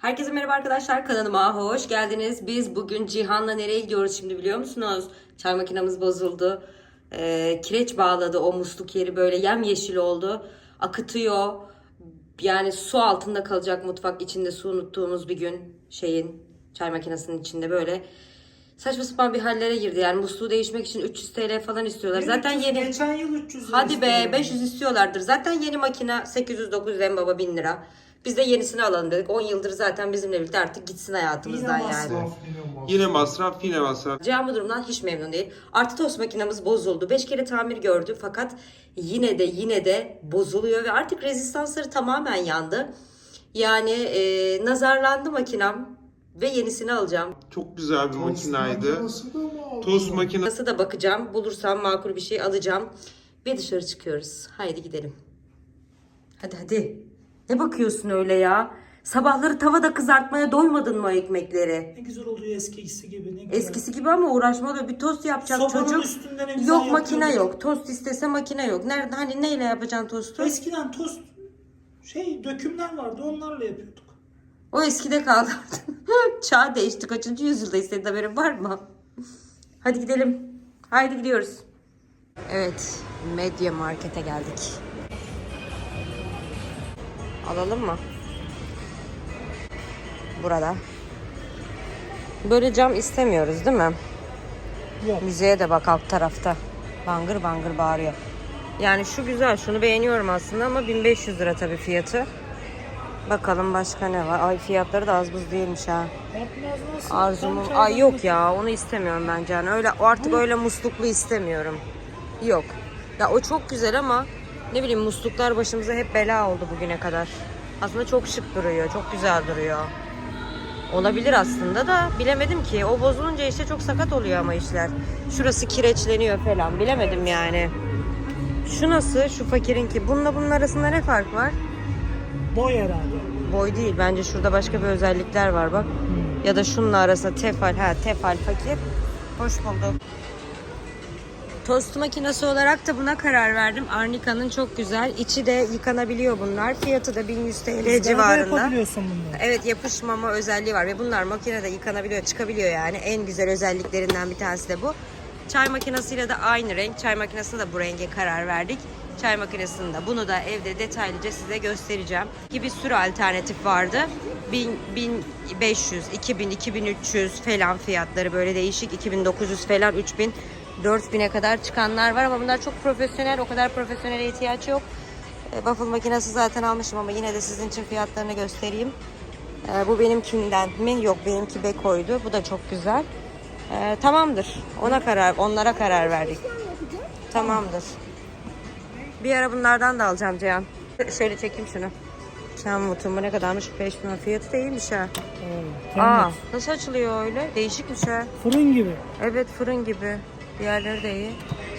Herkese merhaba arkadaşlar kanalıma hoş geldiniz. Biz bugün Cihan'la nereye gidiyoruz şimdi biliyor musunuz? Çay makinamız bozuldu. Ee, kireç bağladı o musluk yeri böyle yemyeşil oldu. Akıtıyor. Yani su altında kalacak mutfak içinde su unuttuğumuz bir gün şeyin çay makinesinin içinde böyle saçma sapan bir hallere girdi. Yani musluğu değişmek için 300 TL falan istiyorlar. Zaten 300, yeni Geçen yıl 300 lira Hadi be istedim. 500 istiyorlardır. Zaten yeni makine 800-900 en baba 1000 lira. Biz de yenisini alalım dedik. 10 yıldır zaten bizimle birlikte artık gitsin Yine hayatımızdan yani. masraf, yine masraf. Yine masraf yine masraf. Cihan bu durumdan hiç memnun değil. Artı tost makinamız bozuldu. 5 kere tamir gördü fakat yine de yine de bozuluyor ve artık rezistansları tamamen yandı. Yani e, nazarlandı makinem ve yenisini alacağım. Çok güzel bir Tost makinaydı. Tost makinesi. Nasıl da bakacağım. Bulursam makul bir şey alacağım. Ve dışarı çıkıyoruz. Haydi gidelim. Hadi hadi. Ne bakıyorsun öyle ya? Sabahları tavada kızartmaya doymadın mı ekmekleri? Ne güzel oluyor eskisi gibi. Ne güzel. Eskisi gibi ama uğraşma oluyor. Bir tost yapacak Sobanın çocuk. üstünde ne güzel Yok makine yapıyorduk. yok. Tost istese makine yok. Nerede hani neyle yapacaksın tostu? Eskiden tost şey dökümler vardı onlarla yapıyorduk. O eskide kaldı. Çağ değişti. Kaçıncı yüzyılda istediğin haberin var mı? Hadi gidelim. Haydi gidiyoruz. Evet. Medya Market'e geldik. Alalım mı? Burada. Böyle cam istemiyoruz değil mi? Yok. Müzeye de bak alt tarafta. Bangır bangır bağırıyor. Yani şu güzel. Şunu beğeniyorum aslında ama 1500 lira tabii fiyatı. Bakalım başka ne var? Ay fiyatları da az buz değilmiş ha. Arzumun. Ay yok ya onu istemiyorum bence. Yani öyle artık öyle musluklu istemiyorum. Yok. Ya o çok güzel ama ne bileyim musluklar başımıza hep bela oldu bugüne kadar. Aslında çok şık duruyor. Çok güzel duruyor. Olabilir aslında da bilemedim ki. O bozulunca işte çok sakat oluyor ama işler. Şurası kireçleniyor falan. Bilemedim yani. Şu nasıl? Şu fakirinki. Bununla bunun arasında ne fark var? Boy herhalde. Boy değil. Bence şurada başka bir özellikler var bak. Ya da şununla arasında tefal. Ha tefal fakir. Hoş bulduk. Tost makinesi olarak da buna karar verdim. Arnica'nın çok güzel. İçi de yıkanabiliyor bunlar. Fiyatı da 1100 TL civarında. yapabiliyorsun bunları. Evet yapışmama özelliği var ve bunlar makinede yıkanabiliyor, çıkabiliyor yani. En güzel özelliklerinden bir tanesi de bu. Çay makinesiyle de aynı renk. Çay makinesinde de bu renge karar verdik. Çay makinesinde bunu da evde detaylıca size göstereceğim. Gibi bir sürü alternatif vardı. 1000, 1500, 2000, 2300 falan fiyatları böyle değişik. 2900 falan, 3000, 4000'e kadar çıkanlar var ama bunlar çok profesyonel. O kadar profesyonele ihtiyaç yok. E, Waffle makinesi zaten almışım ama yine de sizin için fiyatlarını göstereyim. E, bu benimkinden mi? Yok benimki Beko'ydu. Bu da çok güzel. E, tamamdır. Ona karar, onlara karar verdik. Tamamdır. Bir ara bunlardan da alacağım Cihan. Şöyle çekeyim şunu. Çam mutumu ne kadarmış? 5 lira. Fiyatı da iyiymiş ha. Aa, nasıl açılıyor öyle? Değişikmiş ha. Fırın gibi. Evet fırın gibi. Diğerleri de iyi.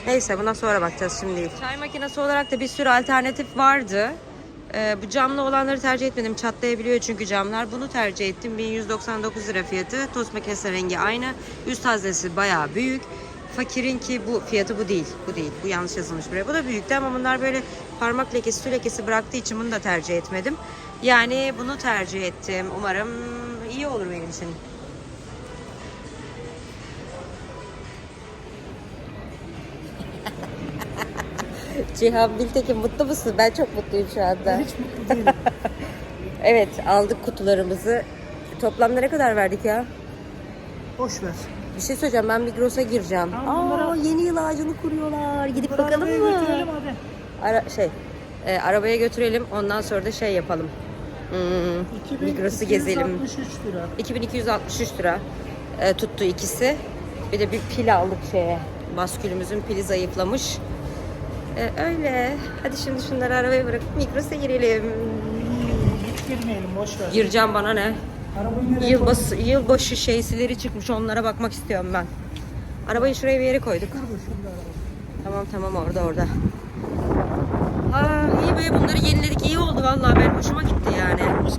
Neyse buna sonra bakacağız şimdi değil. Çay makinesi olarak da bir sürü alternatif vardı. Ee, bu camlı olanları tercih etmedim. Çatlayabiliyor çünkü camlar. Bunu tercih ettim. 1199 lira fiyatı. Tost makinesi rengi aynı. Üst haznesi bayağı büyük. Fakirin ki bu fiyatı bu değil. Bu değil. Bu yanlış yazılmış buraya. Bu da büyüktü ama bunlar böyle parmak lekesi, su lekesi bıraktığı için bunu da tercih etmedim. Yani bunu tercih ettim. Umarım iyi olur benim için. Cihan Biltekin mutlu musun? Ben çok mutluyum şu anda. Hiç mutlu değilim. Evet aldık kutularımızı. Toplamda ne kadar verdik ya? Boş ver. Bir şey söyleyeceğim ben Migros'a gireceğim. Aa bunları al. yeni yıl ağacını kuruyorlar. Gidip Bunları bakalım mı? götürelim hadi. Ara şey e, arabaya götürelim ondan sonra da şey yapalım. Hmm, Migros'u gezelim. 2263 lira. 2263 lira e, tuttu ikisi. Bir de bir pil aldık şeye. Baskülümüzün pili zayıflamış. E, öyle. Hadi şimdi şunları arabaya bırakıp Migros'a girelim. Hiç girmeyelim boş ver. Gireceğim bana ne? Arabayı nereye Yılbaşı, yılbaşı şeysileri çıkmış onlara bakmak istiyorum ben. Arabayı şuraya bir yere koyduk. Tamam tamam orada orada. Aa, iyi be bunları yeniledik iyi oldu vallahi ben hoşuma gitti yani.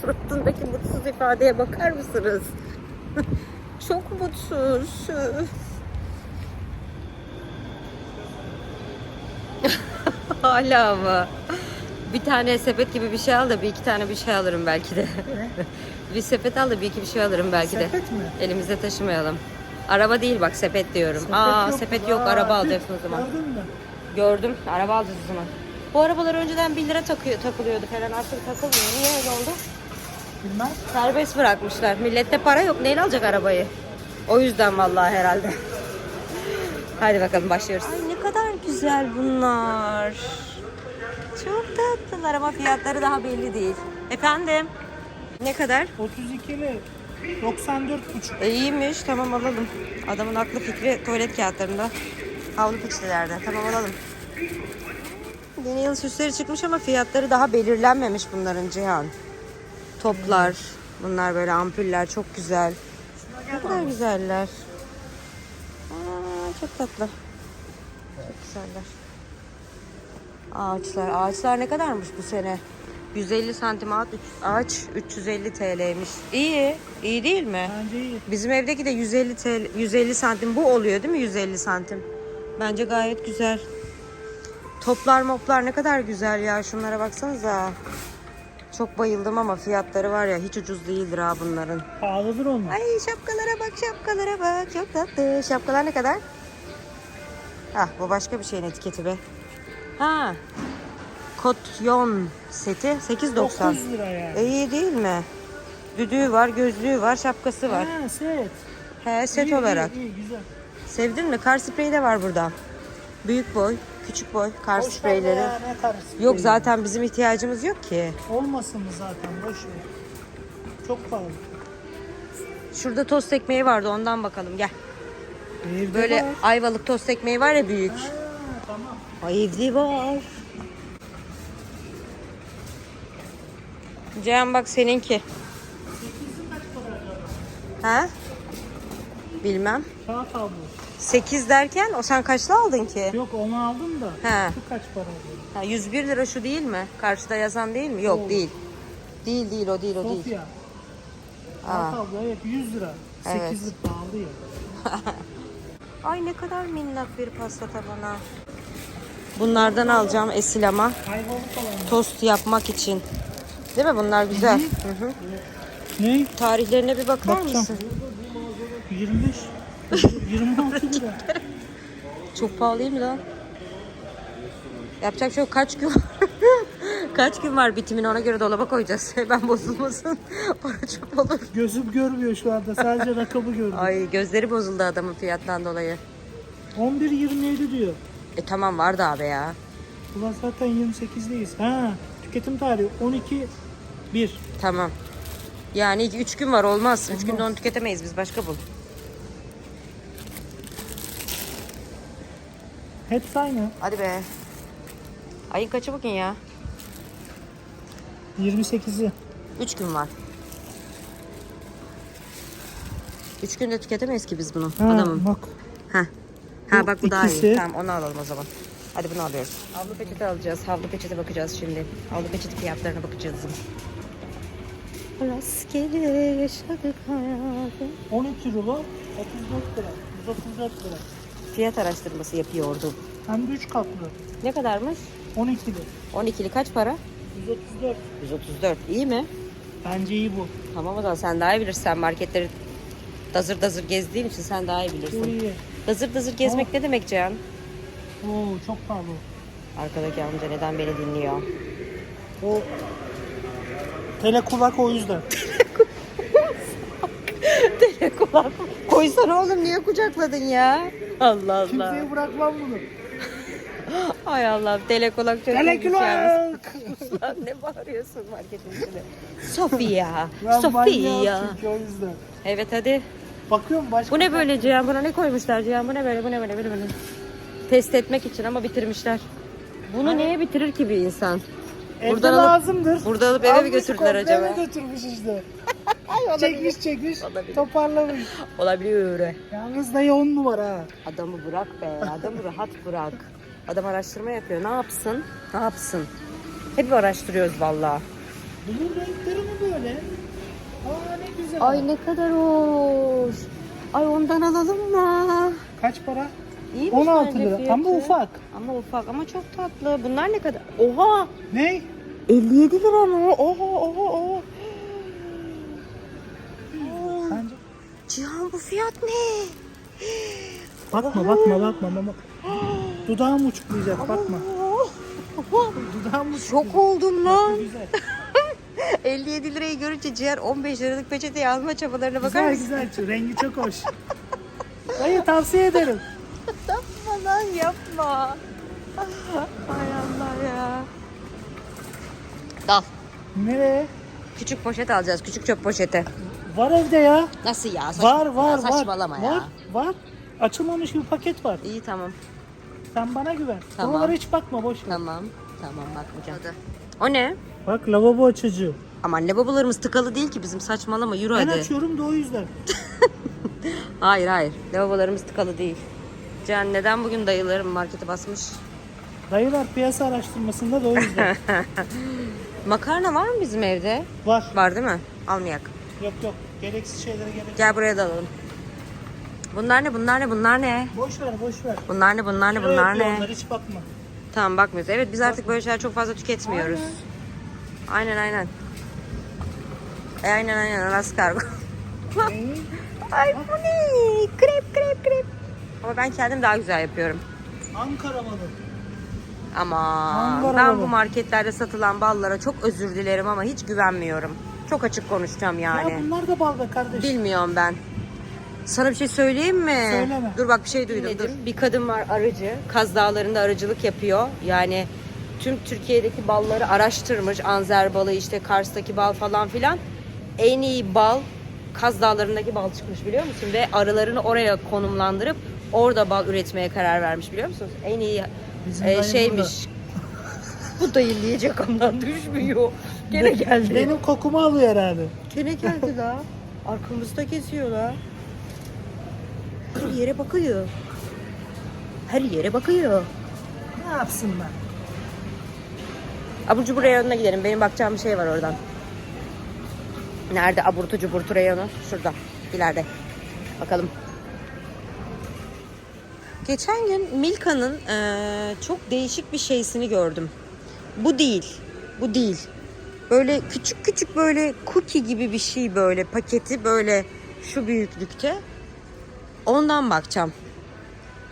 Suratındaki mutsuz ifadeye bakar mısınız? Çok mutsuz. Hala mı? Bir tane sepet gibi bir şey al da bir iki tane bir şey alırım belki de. bir sepet al da bir iki bir şey alırım belki de. Sepet mi? Elimizde taşımayalım. Araba değil bak sepet diyorum. Sepet Aa yok. sepet yok Aa, araba alacaksın o zaman. Gördün mü? Gördüm araba alacağız o zaman. Bu arabalar önceden 1 lira takıyor, takılıyordu falan artık takılmıyor. Niye öyle oldu? Bilmem. Serbest bırakmışlar. Millette para yok. Neyle alacak arabayı? O yüzden vallahi herhalde. Hadi bakalım başlıyoruz. Ay ne kadar güzel bunlar. Çok tatlılar ama fiyatları daha belli değil. Efendim? Ne kadar? 32'li 94 buçuk. E, iyiymiş. Tamam alalım. Adamın aklı fikri tuvalet kağıtlarında. Havlu piçlilerde. Tamam alalım. Yeni yıl süsleri çıkmış ama fiyatları daha belirlenmemiş bunların Cihan. Toplar. Bunlar böyle ampuller çok güzel. Ne kadar güzeller. Çok tatlı. Çok güzeller. Ağaçlar. Ağaçlar ne kadarmış bu sene? 150 santim ağaç, ağaç 350 TL'ymiş. İyi. iyi değil mi? Bence iyi. Bizim evdeki de 150 TL, 150 santim bu oluyor değil mi 150 santim? Bence gayet güzel. Toplar moplar ne kadar güzel ya şunlara baksanıza. Çok bayıldım ama fiyatları var ya hiç ucuz değildir ha bunların. Pahalıdır onlar. Ay şapkalara bak şapkalara bak çok tatlı. Şapkalar ne kadar? Ah bu başka bir şeyin etiketi be. Ha. Kotyon seti 8.90. 9 lira yani. E, iyi değil mi? Düdüğü var, gözlüğü var, şapkası var. Ha, set. He set İyi, olarak. iyi, iyi, güzel. Sevdin mi? Kar spreyi de var burada. Büyük boy, küçük boy kar Boş ver spreyleri. ya, ne karısı Yok değil. zaten bizim ihtiyacımız yok ki. Olmasın mı zaten boş ver. Çok pahalı. Şurada tost ekmeği vardı ondan bakalım gel. Evde Böyle var. ayvalık tost ekmeği var ya büyük. Ha, tamam. Ay evde var. Cihan bak seninki. Ha? Bilmem. Kağıt aldım. 8 derken o sen kaçlı aldın ki? Yok onu aldım da. He. Şu kaç para oldu? Ha, 101 lira şu değil mi? Karşıda yazan değil mi? Yok Doğru. değil. Değil değil o değil o değil. Sofya. Kağıt aldı evet 100 lira. Evet. 8 lira pahalı ya. Ay ne kadar minnak bir pasta tabanı. Bunlardan alacağım. Ayvalık alalım. Tost yapmak için. Değil mi? Bunlar güzel. Hı hı. Ne? Tarihlerine bir bakar Bakacağım. mısın? 25. 26 lira. Çok pahalı değil mi lan? Yapacak şey yok. Kaç gün Kaç gün var bitimine ona göre dolaba koyacağız. Ben bozulmasın. Para çok olur. Gözüm görmüyor şu anda. Sadece rakamı gördüm. Ay gözleri bozuldu adamın fiyattan dolayı. 11.27 diyor. E tamam vardı abi ya. Ulan zaten 28'deyiz. Ha, tüketim tarihi 12 1. Tamam. Yani 3 gün var olmaz. 3 günde onu tüketemeyiz biz başka bul. Hepsi aynı. Hadi be. Ayın kaçı bugün ya? 28'i. 3 gün var. 3 günde tüketemeyiz ki biz bunu. Ha, Adamım. bak. Ha. Ha Bu bak bu daha iyi. ikisi. Tamam onu alalım o zaman. Hadi bunu alıyoruz. Havlu peçete alacağız. Havlu peçete bakacağız şimdi. Havlu peçete fiyatlarına bakacağız. Rastgele yaşadık hayatı. 12 rulo 34 lira. 134 lira. Fiyat araştırması yapıyordum. Hem de 3 katlı. Ne kadarmış? 12'li. 12'li kaç para? 134. 134. İyi mi? Bence iyi bu. Tamam o zaman sen daha iyi bilirsin. Sen marketleri dazır dazır gezdiğin için sen daha iyi Bu bilirsin. iyi. Dazır dazır gezmek ne demek Can? Oo çok pahalı. Arkadaki amca neden beni dinliyor? O telekulak o yüzden. Kulak koysana oğlum niye kucakladın ya? Allah Allah. Kimseye bırakmam bunu. Ay Allah telekolak çok yalnız. Telekulak. Lan ne bağırıyorsun marketin içinde? Sofia. Ben Sofia. manyağım çünkü o yüzden. Evet hadi. Bakıyorum başka. Bu ne böyle Cihan? Buna ne koymuşlar Cihan? Bu ne böyle? Bu ne böyle? Böyle böyle. Test etmek için ama bitirmişler. Bunu neye bitirir ki bir insan? Evde Buradan alıp- lazımdır. burada alıp eve mi Almış, götürdüler komple acaba? Eve götürmüş işte. çekmiş çekmiş Olabilir. toparlamış. Olabilir. Yalnız dayı on numara ha. Adamı bırak be. Adamı rahat bırak. Adam araştırma yapıyor. Ne yapsın? Ne yapsın? Hep araştırıyoruz vallahi. Bunun renkleri mi böyle? Aa ne güzel. Ay ne kadar hoş. Ay ondan alalım mı? Kaç para? İyiymiş 16 bence lira. fiyatı. Ama ufak. Ama ufak ama çok tatlı. Bunlar ne kadar? Oha! Ne? 57 lira mı? Oha oha oha. Sence? Cihan bu fiyat ne? Bakma bakma bakma bakma. Dudağım uçuklayacak bakma. Dudağım. Şok oldum lan. Güzel. 57 lirayı görünce Cihan 15 liralık peçete yazma çabalarına bakar Güzel mısın? güzel. Rengi çok hoş. Hayır tavsiye ederim. Yapma lan yapma. Hay Allah ya. Dal. Nereye? Küçük poşet alacağız. Küçük çöp poşeti. Var evde ya. Nasıl ya? Saçma- Var var ya var. Saçmalama ya. Var var. Açılmamış bir paket var. İyi tamam. Sen bana güven. Tamam. Oralara hiç bakma boş ver. Tamam. Tamam bakmayacağım. O ne? Bak lavabo açıcı. Aman lavabolarımız tıkalı değil ki bizim saçmalama yürü Ben hadi. açıyorum da o yüzden. Hayır hayır lavabolarımız tıkalı değil. Can neden bugün dayılarım markete basmış? Dayılar piyasa araştırmasında da o yüzden. Makarna var mı bizim evde? var. Var değil mi? Almayak. Yok yok. Gereksiz şeylere gerek yok. Gel buraya da alalım. Bunlar ne? Bunlar ne? Bunlar ne? Boş ver boş ver. Bunlar ne? Bunlar ne? Bunlar ne? onlar, hiç bakma. Tamam bakmıyoruz. Evet biz artık böyle şeyler çok fazla tüketmiyoruz. Aynen aynen. E, aynen aynen Aras kargo. Ay bu ne? Krep krep krep. Ama ben kendim daha güzel yapıyorum. Ankara malı. Ama Ankara ben bu marketlerde satılan ballara çok özür dilerim ama hiç güvenmiyorum. Çok açık konuşacağım yani. Ya bunlar da bal be kardeş. Bilmiyorum ben. Sana bir şey söyleyeyim mi? Söyleme. Dur bak bir şey duydum. Dur. Bir kadın var arıcı. Kaz Dağları'nda arıcılık yapıyor. Yani tüm Türkiye'deki balları araştırmış. Anzer balı işte Kars'taki bal falan filan. En iyi bal Kaz Dağları'ndaki bal çıkmış biliyor musun? Ve arılarını oraya konumlandırıp orada bal üretmeye karar vermiş biliyor musunuz? En iyi Bizim e, dayı şeymiş. Bu dayılayacak ondan düşmüyor. Gene geldi. Benim kokumu alıyor herhalde. Gene geldi la. Arkamızda geziyor la. Her yere bakıyor. Her yere bakıyor. Ne yapsınlar? Abur cubur reyonuna gidelim. Benim bakacağım bir şey var oradan. Nerede aburtu cuburtu reyonu? Şurada. ileride. Bakalım. Geçen gün Milka'nın eee, çok değişik bir şeysini gördüm. Bu değil. Bu değil. Böyle küçük küçük böyle cookie gibi bir şey böyle paketi böyle şu büyüklükte. Ondan bakacağım.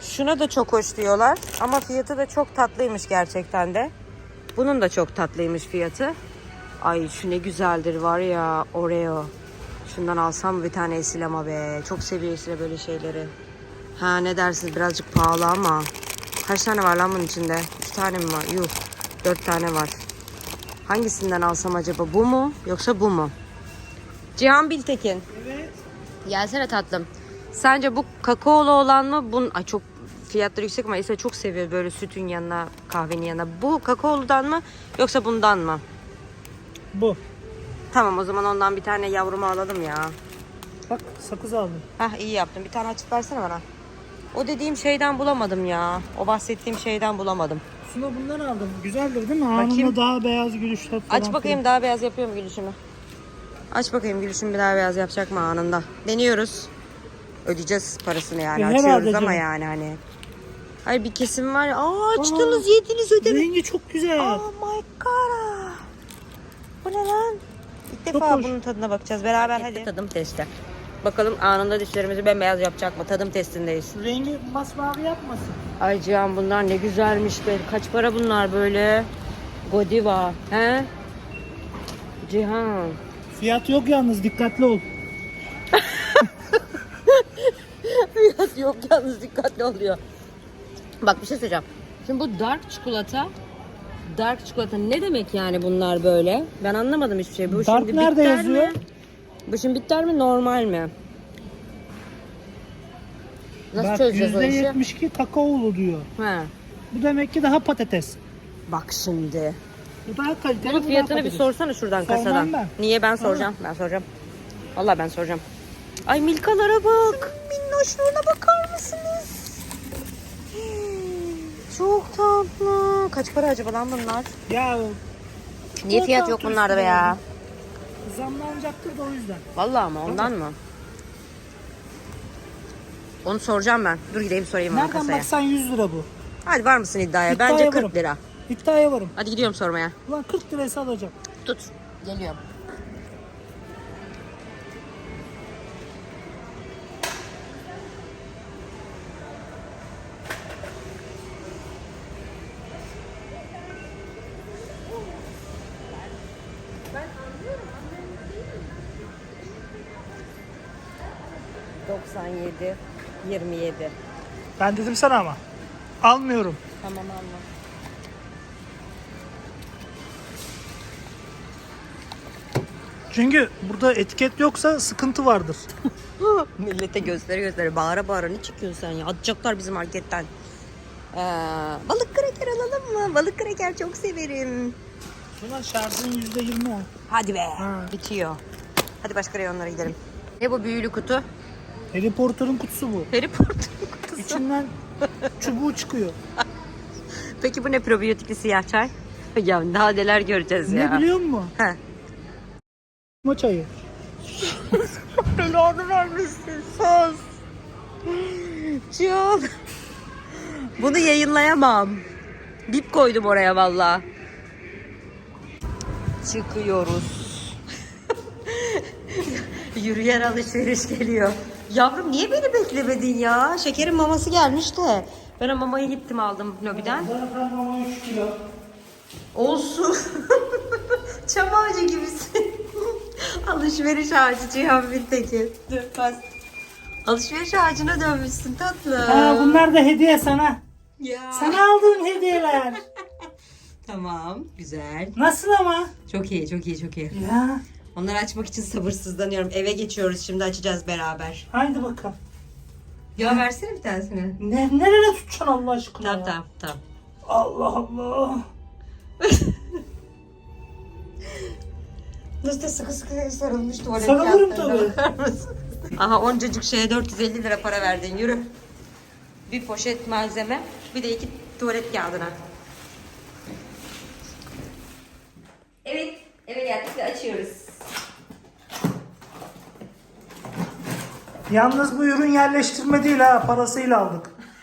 Şuna da çok hoş diyorlar ama fiyatı da çok tatlıymış gerçekten de. Bunun da çok tatlıymış fiyatı. Ay şu ne güzeldir var ya Oreo. Şundan alsam bir tane esilama be. Çok seviyor Esile böyle şeyleri. Ha ne dersiniz birazcık pahalı ama. Kaç tane var lan bunun içinde? İki tane mi var? Yuh. Dört tane var. Hangisinden alsam acaba? Bu mu yoksa bu mu? Cihan Biltekin. Evet. Gelsene tatlım. Sence bu kakaolu olan mı? Bun Ay çok fiyatları yüksek ama İsa çok seviyor böyle sütün yanına, kahvenin yanına. Bu kakaoludan mı yoksa bundan mı? Bu. Tamam o zaman ondan bir tane yavrumu alalım ya. Bak sakız aldım. Hah iyi yaptın. Bir tane açıp versene bana. O dediğim şeyden bulamadım ya. O bahsettiğim şeyden bulamadım. Suna bundan aldım. Güzeldir değil mi? Bakayım. Anında daha beyaz gülüşler falan. Aç bakayım daha beyaz yapıyor mu gülüşümü? Aç bakayım gülüşüm bir daha beyaz yapacak mı anında? Deniyoruz. Ödeyeceğiz parasını yani. Ya Açıyoruz ama canım. yani hani. Hayır bir kesim var ya. Aa açtınız yediniz ödediniz. Rengi çok güzel. Oh my god. Bu ne lan? İlk Çok defa hoş. bunun tadına bakacağız beraber hadi. Tadım testi. Bakalım anında dişlerimizi bembeyaz yapacak mı? Tadım testindeyiz. Rengi masmavi yapmasın. Ay Cihan bunlar ne güzelmiş be. Kaç para bunlar böyle? Godiva. He? Cihan. Fiyat yok yalnız dikkatli ol. Fiyat yok yalnız dikkatli oluyor. Bak bir şey söyleyeceğim. Şimdi bu dark çikolata Dark çikolata ne demek yani bunlar böyle? Ben anlamadım hiçbir şey. Bu Dark şimdi nerede bitter yazıyor? Mi? Bu şimdi bitter mi normal mi? Nasıl Bak çözeceğiz o işi? %72 kakaolu diyor. He. Bu demek ki daha patates. Bak şimdi. Bu daha kaliteli. Bunun bu fiyatını daha bir patates. sorsana şuradan Sormam kasadan. ben. Niye ben soracağım? Ben soracağım. Vallahi ben soracağım. Ay Milkalara bak. Minnoşluğuna bakar mısınız? Çok tatlı. Kaç para acaba lan bunlar? Ya Niye fiyat yok bunlarda be ya? zamlanacaktır da o yüzden. Vallahi ama ondan mı? Onu soracağım ben. Dur gideyim sorayım ona Nereden kasaya. baksan 100 lira bu. Hadi var mısın iddiaya? İddia Bence yaparım. 40 lira. İddiaya varım. Hadi gidiyorum sormaya. Ulan 40 lirası alacağım. Tut. Geliyorum. 27. Ben dedim sana ama. Almıyorum. Tamam anladım. Çünkü burada etiket yoksa sıkıntı vardır. Millete gösteri gösteri bağıra bağıra ne çıkıyorsun sen ya? Atacaklar bizi marketten. Ee, balık kraker alalım mı? Balık kraker çok severim. Ulan şarjın %20 ya. Hadi be. Ha. Bitiyor. Hadi başka reyonlara gidelim. Ne bu büyülü kutu? Harry Potter'ın kutusu bu. Harry Potter kutusu. İçinden çubuğu çıkıyor. Peki bu ne probiyotikli siyah çay? ya daha neler göreceğiz ya. Ne biliyor musun? He. Maç ayı. Belanı vermişsin sus. Çok. Bunu yayınlayamam. Bip koydum oraya valla. Çıkıyoruz. Yürüyen alışveriş geliyor. Yavrum niye beni beklemedin ya? Şekerin maması gelmiş de. Ben o mamayı gittim aldım lobiden. Zaten ama 3 kilo. Olsun. Çam ağacı gibisin. Alışveriş ağacı Cihan Biltekin. Alışveriş ağacına dönmüşsün tatlı. Ha, bunlar da hediye sana. Ya. Sana aldığım hediyeler. Tamam güzel. Nasıl ama? Çok iyi çok iyi çok iyi. Ya. Onları açmak için sabırsızlanıyorum. Eve geçiyoruz şimdi açacağız beraber. Haydi bakalım. Ya versene bir tanesini. Ne, nereye tutacaksın Allah aşkına Tamam ya? tamam tamam. Allah Allah. Nasıl da sıkı sıkı sarılmış tuvalet Sarılırım kağıtlarına tabii. bakar mısın? Aha oncacık şeye 450 lira para verdin yürü. Bir poşet malzeme bir de iki tuvalet kağıdına. Evet eve geldik ve açıyoruz. Yalnız bu ürün yerleştirme değil ha parasıyla aldık.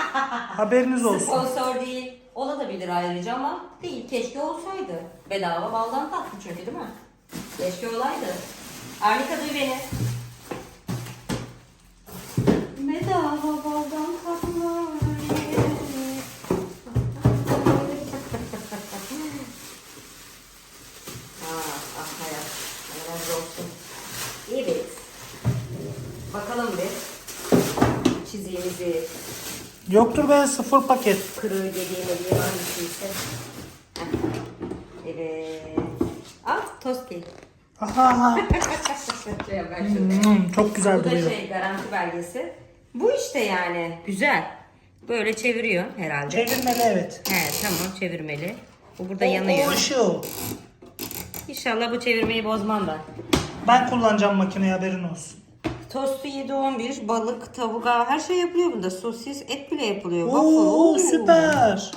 Haberiniz olsun. Sponsor değil. Olabilir ayrıca ama değil. Keşke olsaydı. Bedava baldan tatlı çünkü değil mi? Keşke olaydı. Arnika duy beni. Bedava baldan Yoktur be sıfır paket. kırığı dediğim oluyor hangisiyse. Heh. Evet. Al tosti. Aha, aha. Şuraya ver şunu. Hmm, çok güzel Bu da duruyor. şey garanti belgesi. Bu işte yani güzel. Böyle çeviriyor herhalde. Çevirmeli evet. He tamam çevirmeli. Bu burada yanıyor. o ışığı o. İnşallah bu çevirmeyi bozmam ben. Ben kullanacağım makineyi haberin olsun. Tostu 7-11, balık, tavuk, aa, her şey yapılıyor bunda. Sosis, et bile yapılıyor. Waffle. Oo Oo. süper.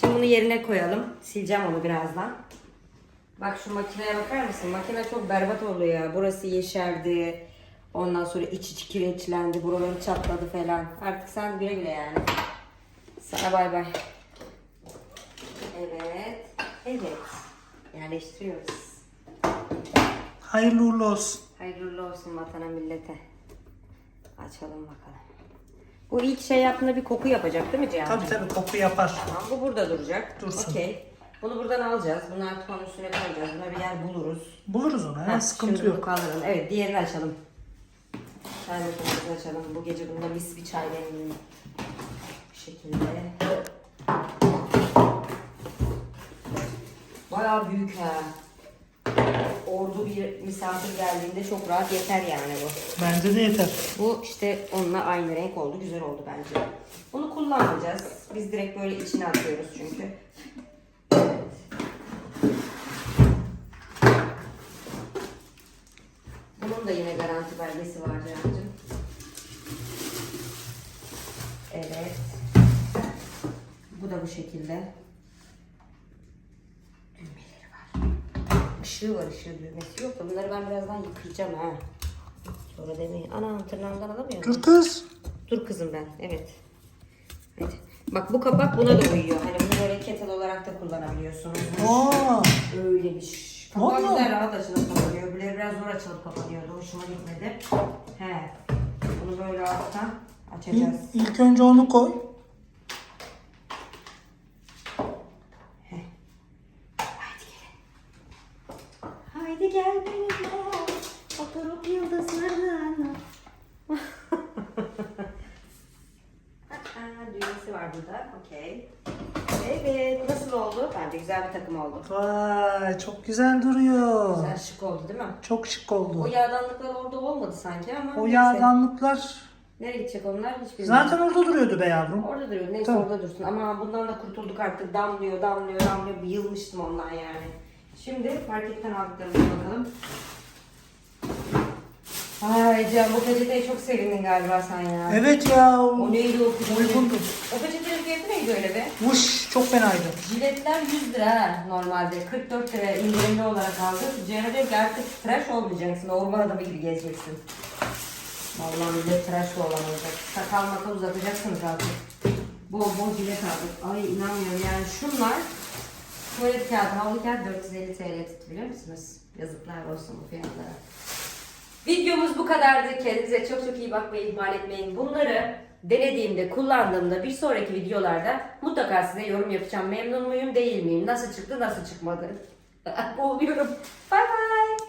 Şimdi bunu yerine koyalım. Sileceğim onu birazdan. Bak şu makineye bakar mısın? Makine çok berbat oldu ya. Burası yeşerdi. Ondan sonra iç içi kireçlendi. Buraları çatladı falan. Artık sen güle güle yani. Sana bay bay. Evet. Evet. Yerleştiriyoruz. Hayırlı uğurlu olsun. Hayırlı olsun vatana millete. Açalım bakalım. Bu ilk şey yaptığında bir koku yapacak değil mi Cihan? Tabii tabii koku yapar. Tamam bu burada duracak. Dursun. Okey. Bunu buradan alacağız. Bunu artık onun üstüne koyacağız. Buna bir yer buluruz. Buluruz onu Heh, sıkıntı yok. kaldıralım. Evet diğerini açalım. Çay makinemizi açalım. Bu gece bunda mis bir çay demleyeyim. Bu şekilde. Bayağı büyük ha. Ordu bir misafir geldiğinde çok rahat yeter yani bu. Bence de yeter. Bu işte onunla aynı renk oldu. Güzel oldu bence. Bunu kullanmayacağız. Biz direkt böyle içine atıyoruz çünkü. Bunun da yine garanti belgesi var Cancığım. Evet. Bu da bu şekilde. Düğmeleri var. Işığı var ışığı düğmesi yok da bunları ben birazdan yıkayacağım ha. Sonra demeyin. Anam tırnağımdan alamıyor muyum? Dur kız. Dur kızım ben. Evet. Evet. Bak bu kapak buna da uyuyor. Hani bunu böyle kettle olarak da kullanabiliyorsunuz. Aa, Öyleymiş. Kapağı Vallahi. güzel rahat açılıp kapanıyor. Öbürleri biraz zor açılıp kapanıyordu. Hoşuma gitmedi. He. Bunu böyle alttan açacağız. ilk önce onu koy. Haydi gel benimle. Oturup yıldızlarına. Aa, Düğmesi var burada. Okey. Evet. Nasıl oldu? Bence güzel bir takım oldu. Vay çok güzel duruyor. Güzel şık oldu değil mi? Çok şık O oldu. yağdanlıklar orada olmadı sanki ama. O neyse. yağdanlıklar Nereye gidecek onlar? Hiç bilmiyorum. zaten orada duruyordu be yavrum. Orada duruyor. Neyse Tamam. orada dursun. Ama bundan da kurtulduk artık. Damlıyor, damlıyor, damlıyor. Yılmıştım ondan yani. Şimdi marketten aldıklarımıza bakalım. Ay Can bu peçeteye çok sevindin galiba sen ya. Evet ya. O neydi o peçete? Uygundu. O peçetenin fiyatı neydi öyle be? Vuş çok fenaydı. Jiletler 100 lira ha normalde. 44 lira indirimli olarak aldık. Cihan'a diyor ki artık tıraş olmayacaksın. Orman adamı gibi gezeceksin. Vallahi millet tıraş da olamayacak. Sakal makal uzatacaksınız artık. Bol bol jilet aldık. Ay inanmıyorum yani şunlar tuvalet kağıdı, havlu kağıdı 450 TL tuttu biliyor musunuz? Yazıklar olsun bu fiyatlara. Videomuz bu kadardı. Kendinize çok çok iyi bakmayı ihmal etmeyin. Bunları denediğimde, kullandığımda bir sonraki videolarda mutlaka size yorum yapacağım. Memnun muyum, değil miyim? Nasıl çıktı, nasıl çıkmadı? Boğuluyorum. Bye bye.